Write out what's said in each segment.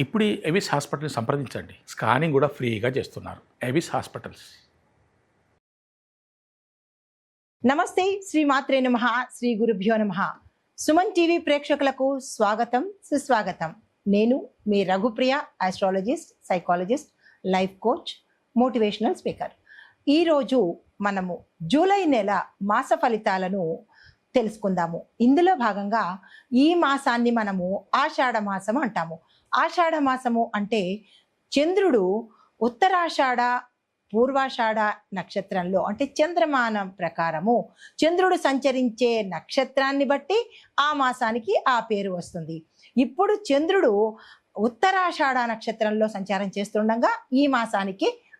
ఇప్పుడు ఎవిస్ హాస్పిటల్ని సంప్రదించండి. స్కానింగ్ కూడా ఫ్రీగా చేస్తున్నారు. Avis hospitals. నమస్తే శ్రీ మాత్రే నమ శ్రీ గురుభ్యో నమ. సుమన్ టీవీ ప్రేక్షకులకు స్వాగతం సుస్వాగతం. నేను మీ Raghupriya astrologist psychologist life coach motivational speaker ఈరోజు మనము జూలై నెల మాస ఫలితాలను తెలుసుకుందాము. ఇందులో భాగంగా ఈ మాసాన్ని మనము ఆషాఢ మాసం అంటాము. ఆషాఢ మాసము అంటే చంద్రుడు ఉత్తరాషాఢ పూర్వాషాఢ నక్షత్రంలో అంటే చంద్రమానం ప్రకారము చంద్రుడు సంచరించే నక్షత్రాన్ని బట్టి ఆ మాసానికి ఆ పేరు వస్తుంది. ఇప్పుడు చంద్రుడు ఉత్తరాషాఢ నక్షత్రంలో సంచారం చేస్తుండగా ఈ మాసానికి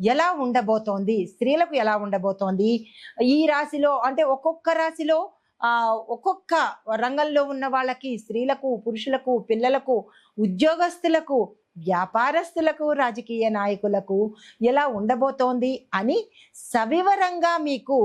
ఎలా ఉండబోతోంది? స్త్రీలకు ఎలా ఉండబోతోంది? ఈ రాశిలో అంటే ఒక్కొక్క రాశిలో ఆ ఒక్కొక్క రంగంలో ఉన్న వాళ్ళకి స్త్రీలకు పురుషులకు పిల్లలకు ఉద్యోగస్తులకు వ్యాపారస్తులకు రాజకీయ నాయకులకు ఎలా ఉండబోతోంది అని సవివరంగా మీకు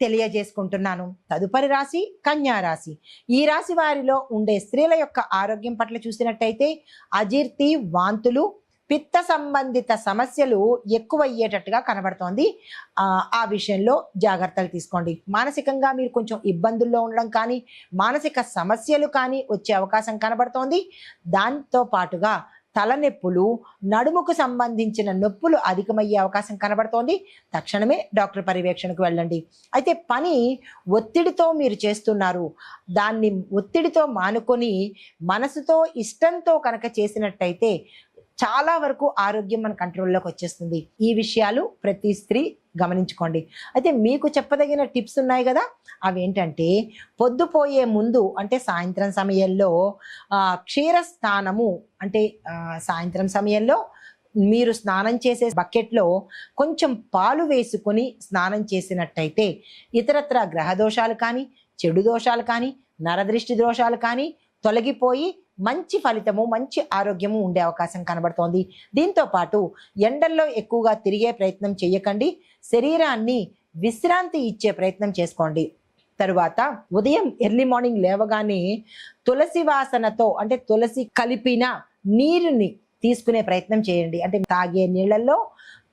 తెలియజేసుకుంటున్నాను. తదుపరి రాశి కన్యా రాశి. ఈ రాశి వారిలో ఉండే స్త్రీల యొక్క ఆరోగ్యం పట్ల చూసినట్టయితే అజీర్తి వాంతులు పిత్త సంబంధిత సమస్యలు ఎక్కువయ్యేటట్టుగా కనబడుతోంది. ఆ, ఆ విషయంలో జాగ్రత్తలు తీసుకోండి. మానసికంగా మీరు కొంచెం ఇబ్బందుల్లో ఉండడం కానీ మానసిక సమస్యలు కానీ వచ్చే అవకాశం కనబడుతోంది. దాంతో పాటుగా తలనొప్పులు నడుముకు సంబంధించిన నొప్పులు అధికమయ్యే అవకాశం కనబడుతోంది. తక్షణమే డాక్టర్ పర్యవేక్షణకు వెళ్ళండి. అయితే పని ఒత్తిడితో మీరు చేస్తున్నారు. దాన్ని ఒత్తిడితో మానుకొని మనసుతో ఇష్టంతో కనుక చేసినట్టయితే చాలా వరకు ఆరోగ్యం మన కంట్రోల్లోకి వచ్చేస్తుంది. ఈ విషయాలు ప్రతి స్త్రీ గమనించుకోండి. అయితే మీకు చెప్పదగిన టిప్స్ ఉన్నాయి కదా? అవి ఏంటంటే పొద్దుపోయే ముందు అంటే సాయంత్రం సమయంలో ఆ, క్షీర స్నానము అంటే సాయంత్రం సమయంలో మీరు స్నానం చేసే బకెట్లో కొంచెం పాలు వేసుకొని స్నానం చేసినట్టయితే ఇతరత్ర గ్రహ దోషాలు కానీ చెడు దోషాలు కానీ నరదృష్టి దోషాలు కానీ తొలగిపోయి మంచి ఫలితము మంచి ఆరోగ్యము ఉండే అవకాశం కనబడుతోంది. దీంతో పాటు ఎండల్లో ఎక్కువగా తిరిగే ప్రయత్నం చేయకండి శరీరాన్ని విశ్రాంతి ఇచ్చే ప్రయత్నం చేసుకోండి. తరువాత ఉదయం ఎర్లీ మార్నింగ్ లేవగానే తులసి వాసనతో అంటే తులసి కలిపిన నీరుని తీసుకునే ప్రయత్నం చేయండి. అంటే తాగే నీళ్ళల్లో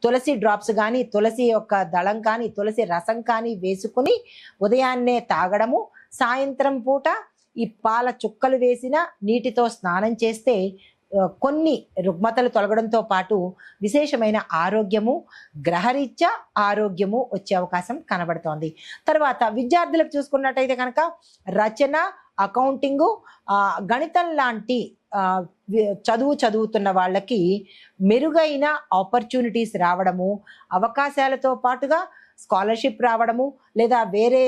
తులసి డ్రాప్స్ కానీ తులసి యొక్క దళం కానీ తులసి రసం కానీ వేసుకుని ఉదయాన్నే తాగడము సాయంత్రం పూట ఈ పాల చుక్కలు వేసిన నీటితో స్నానం చేస్తే కొన్ని రుగ్మతలు తొలగడంతో పాటు విశేషమైన ఆరోగ్యము గ్రహరీత్యా ఆరోగ్యము వచ్చే అవకాశం కనబడుతోంది. తర్వాత విద్యార్థులకు చూసుకున్నట్టయితే కనుక రచన అకౌంటింగు గణితం లాంటి చదువు చదువుతున్న వాళ్ళకి మెరుగైన ఆపర్చునిటీస్ రావడము అవకాశాలతో పాటుగా స్కాలర్షిప్ రావడము లేదా వేరే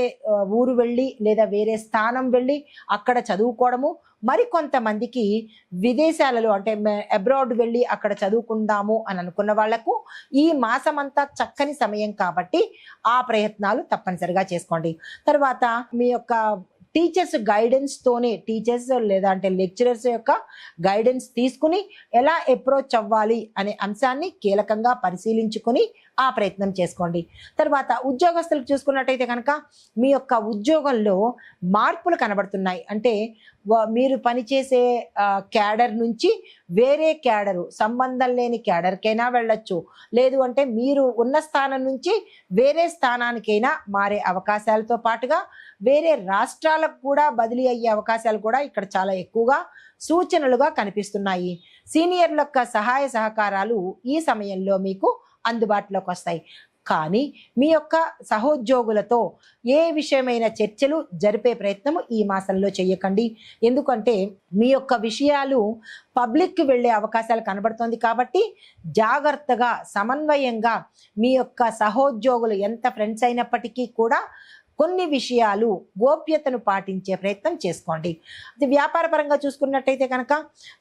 ఊరు వెళ్ళి లేదా వేరే స్థానం వెళ్ళి అక్కడ చదువుకోవడము. మరి కొంతమందికి విదేశాలలో అంటే అబ్రాడ్ వెళ్ళి అక్కడ చదువుకుందాము అని అనుకున్న వాళ్ళకు ఈ మాసమంతా చక్కని సమయం కాబట్టి ఆ ప్రయత్నాలు తప్పనిసరిగా చేసుకోండి. తర్వాత మీ యొక్క టీచర్స్ గైడెన్స్ తోనే టీచర్స్ లేదా అంటే లెక్చరర్స్ యొక్క గైడెన్స్ తీసుకుని ఎలా అప్రోచ్ అవ్వాలి అనే అంశాన్ని కీలకంగా పరిశీలించుకొని ఆ ప్రయత్నం చేసుకోండి. తర్వాత ఉద్యోగస్తులకు చూసుకున్నట్టయితే కనుక మీ యొక్క ఉద్యోగంలో మార్పులు కనబడుతున్నాయి. అంటే మీరు పనిచేసే క్యాడర్ నుంచి వేరే క్యాడరు సంబంధం లేని క్యాడర్కైనా వెళ్ళొచ్చు. లేదు అంటే మీరు ఉన్న స్థానం నుంచి వేరే స్థానానికైనా మారే అవకాశాలతో పాటుగా వేరే రాష్ట్రాలకు కూడా బదిలీ అయ్యే అవకాశాలు కూడా ఇక్కడ చాలా ఎక్కువగా సూచనలుగా కనిపిస్తున్నాయి. సీనియర్ల యొక్క సహాయ సహకారాలు ఈ సమయంలో మీకు అందుబాటులోకి వస్తాయి. కానీ మీ యొక్క సహోద్యోగులతో ఏ విషయమైన చర్చలు జరిపే ప్రయత్నం ఈ మాసంలో చేయకండి. ఎందుకంటే మీ యొక్క విషయాలు పబ్లిక్కి వెళ్ళే అవకాశాలు కనబడుతోంది కాబట్టి జాగ్రత్తగా సమన్వయంగా మీ యొక్క సహోద్యోగులు ఎంత ఫ్రెండ్స్ అయినప్పటికీ కూడా కొన్ని విషయాలు గోప్యతను పాటించే ప్రయత్నం చేసుకోండి. అది వ్యాపారపరంగా చూసుకున్నట్టయితే కనుక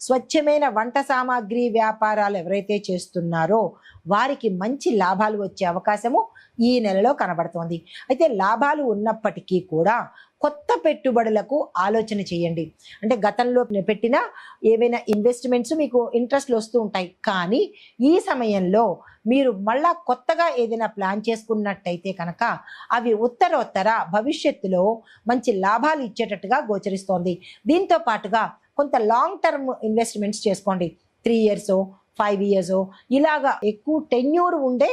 స్వచ్ఛమైన వంట సామాగ్రి వ్యాపారాలు ఎవరైతే చేస్తున్నారో వారికి మంచి లాభాలు వచ్చే అవకాశము ఈ నెలలో కనబడుతోంది. అయితే లాభాలు ఉన్నప్పటికీ కూడా కొత్త పెట్టుబడులకు ఆలోచన చేయండి. అంటే గతంలో పెట్టిన ఏవైనా ఇన్వెస్ట్మెంట్స్ మీకు ఇంట్రెస్ట్లు వస్తూ ఉంటాయి. కానీ ఈ సమయంలో మీరు మళ్ళా కొత్తగా ఏదైనా ప్లాన్ చేసుకున్నట్టయితే కనుక అవి ఉత్తరోత్తర భవిష్యత్తులో మంచి లాభాలు ఇచ్చేటట్టుగా గోచరిస్తోంది. దీంతో పాటుగా కొంత లాంగ్ టర్మ్ ఇన్వెస్ట్మెంట్స్ చేసుకోండి. త్రీ ఇయర్స్ ఫైవ్ ఇయర్స్ ఇలాగా ఎక్కువ టెన్యూర్ ఉండే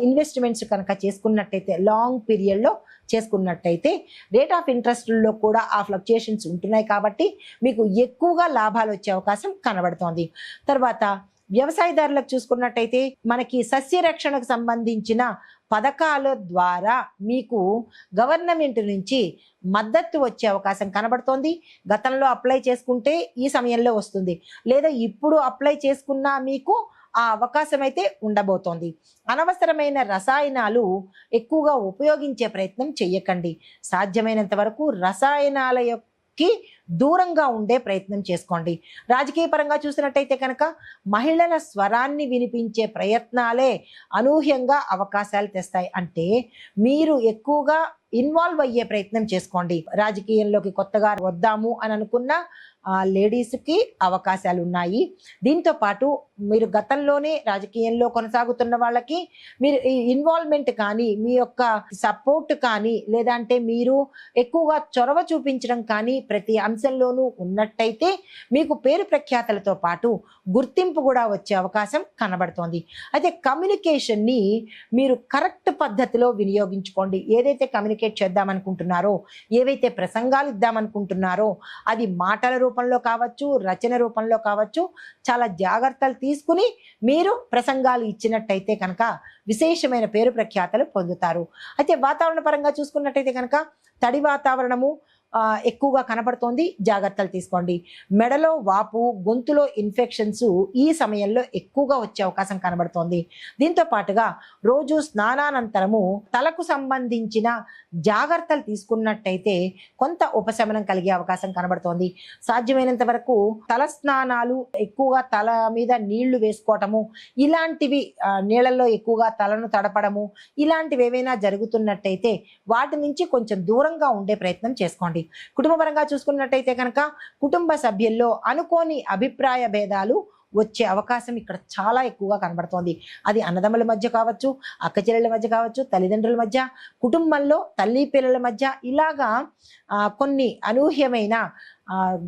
ఇన్వెస్ట్మెంట్స్ కనుక చేసుకున్నట్టయితే లాంగ్ పీరియడ్లో చేసుకున్నట్టయితే రేట్ ఆఫ్ ఇంట్రెస్ట్లో కూడా ఆ ఫ్లక్చుయేషన్స్ ఉంటున్నాయి కాబట్టి మీకు ఎక్కువగా లాభాలు వచ్చే అవకాశం కనబడుతోంది. తర్వాత వ్యవసాయదారులకు చూసుకున్నట్టయితే మనకి సస్య రక్షణకు సంబంధించిన పథకాల ద్వారా మీకు గవర్నమెంట్ నుంచి మద్దతు వచ్చే అవకాశం కనబడుతోంది. గతంలో అప్లై చేసుకుంటే ఈ సమయంలో వస్తుంది. లేదా ఇప్పుడు అప్లై చేసుకున్నా మీకు ఆ అవకాశం అయితే ఉండబోతోంది. అనవసరమైన రసాయనాలు ఎక్కువగా ఉపయోగించే ప్రయత్నం చేయకండి సాధ్యమైనంత వరకు రసాయనాల యొక్క దూరంగా ఉండే ప్రయత్నం చేసుకోండి. రాజకీయ పరంగా చూసినట్టయితే కనుక మహిళల స్వరాన్ని వినిపించే ప్రయత్నాలే అనూహ్యంగా అవకాశాలు తెస్తాయి. అంటే మీరు ఎక్కువగా ఇన్వాల్వ్ అయ్యే ప్రయత్నం చేసుకోండి. రాజకీయంలోకి కొత్తగా వద్దాము అని అనుకున్న ఆ, లేడీస్కి అవకాశాలు ఉన్నాయి. దీంతో పాటు మీరు గతంలోనే రాజకీయంలో కొనసాగుతున్న వాళ్ళకి మీరు ఈ ఇన్వాల్వ్మెంట్ కానీ మీ యొక్క సపోర్ట్ కానీ లేదంటే మీరు ఎక్కువగా చొరవ చూపించడం కానీ ప్రతి అంశంలోనూ ఉన్నట్టయితే మీకు పేరు ప్రఖ్యాతలతో పాటు గుర్తింపు కూడా వచ్చే అవకాశం కనబడుతోంది. అయితే కమ్యూనికేషన్ని మీరు కరెక్ట్ పద్ధతిలో వినియోగించుకోండి. ఏదైతే కమ్యూనికేట్ చేద్దామనుకుంటున్నారో ఏవైతే ప్రసంగాలు ఇద్దామనుకుంటున్నారో అది మాటల రూపంలో కావచ్చు రచన రూపంలో కావచ్చు చాలా జాగ్రత్తలు తీసుకుని మీరు ప్రసంగాలు ఇచ్చినట్టయితే కనుక విశేషమైన పేరు ప్రఖ్యాతలు పొందుతారు. అయితే వాతావరణ పరంగా చూసుకున్నట్టయితే కనుక తడి వాతావరణము ఎక్కువగా కనబడుతోంది జాగ్రత్తలు తీసుకోండి. మెడలో వాపు గొంతులో ఇన్ఫెక్షన్స్ ఈ సమయంలో ఎక్కువగా వచ్చే అవకాశం కనబడుతోంది. దీంతో పాటుగా రోజు స్నానానంతరము తలకు సంబంధించిన జాగ్రత్తలు తీసుకున్నట్టయితే కొంత ఉపశమనం కలిగే అవకాశం కనబడుతోంది. సాధ్యమైనంత వరకు తల స్నానాలు ఎక్కువగా తల మీద నీళ్ళు వేసుకోవటము ఇలాంటివి నీళ్ళల్లో ఎక్కువగా తలను తడపడము ఇలాంటివి ఏవైనా జరుగుతున్నట్టయితే వాటి నుంచి కొంచెం దూరంగా ఉండే ప్రయత్నం చేసుకోండి. కుటుంబపరంగా చూసుకున్నట్టయితే కనుక కుటుంబ సభ్యుల్లో అనుకోని అభిప్రాయ భేదాలు వచ్చే అవకాశం ఇక్కడ చాలా ఎక్కువగా కనబడుతోంది. అది అన్నదమ్ముల మధ్య కావచ్చు అక్కచెల్లెల మధ్య కావచ్చు తల్లిదండ్రుల మధ్య కుటుంబంలో తల్లి పిల్లల మధ్య ఇలాగా కొన్ని అనూహ్యమైన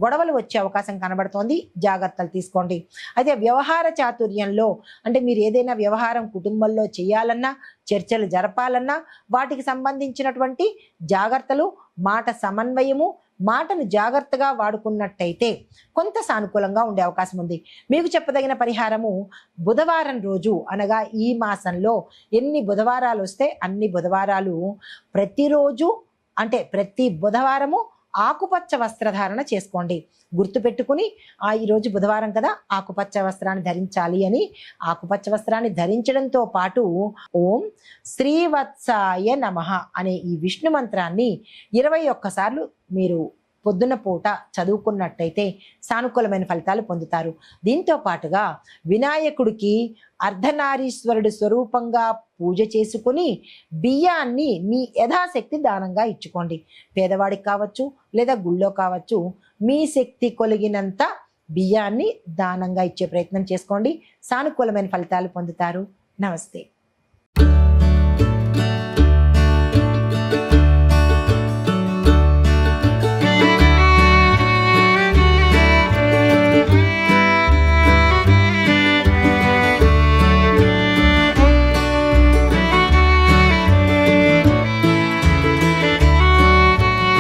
గొడవలు వచ్చే అవకాశం కనబడుతోంది. జాగ్రత్తలు తీసుకోండి. అయితే వ్యవహార చాతుర్యంలో అంటే మీరు ఏదైనా వ్యవహారం కుటుంబంలో చేయాలన్నా చర్చలు జరపాలన్నా వాటికి సంబంధించినటువంటి జాగ్రత్తలు మాట సమన్వయము మాటను జాగ్రత్తగా వాడుకున్నట్టయితే కొంత సానుకూలంగా ఉండే అవకాశం ఉంది. మీకు చెప్పదగిన పరిహారము బుధవారం రోజు అనగా ఈ మాసంలో ఎన్ని బుధవారాలు వస్తే అన్ని బుధవారాలు ప్రతిరోజు అంటే ప్రతి బుధవారము ఆకుపచ్చ వస్త్రధారణ చేసుకోండి. గుర్తుపెట్టుకుని ఆ ఈరోజు బుధవారం కదా ఆకుపచ్చ వస్త్రాన్ని ధరించాలి అని ఆకుపచ్చ వస్త్రాన్ని ధరించడంతో పాటు ఓం శ్రీవత్సాయ నమః అనే ఈ విష్ణు మంత్రాన్ని ఇరవై ఒక్కసార్లు మీరు పొద్దున పూట చదువుకున్నట్టయితే సానుకూలమైన ఫలితాలు పొందుతారు. దీంతో పాటుగా వినాయకుడికి అర్ధనారీశ్వరుడి స్వరూపంగా పూజ చేసుకుని బియ్యాన్ని మీ యథాశక్తి దానంగా ఇచ్చుకోండి. పేదవాడికి కావచ్చు లేదా గుళ్ళో కావచ్చు మీ శక్తి కొలిగినంత బియ్యాన్ని దానంగా ఇచ్చే ప్రయత్నం చేసుకోండి. సానుకూలమైన ఫలితాలు పొందుతారు. నమస్తే.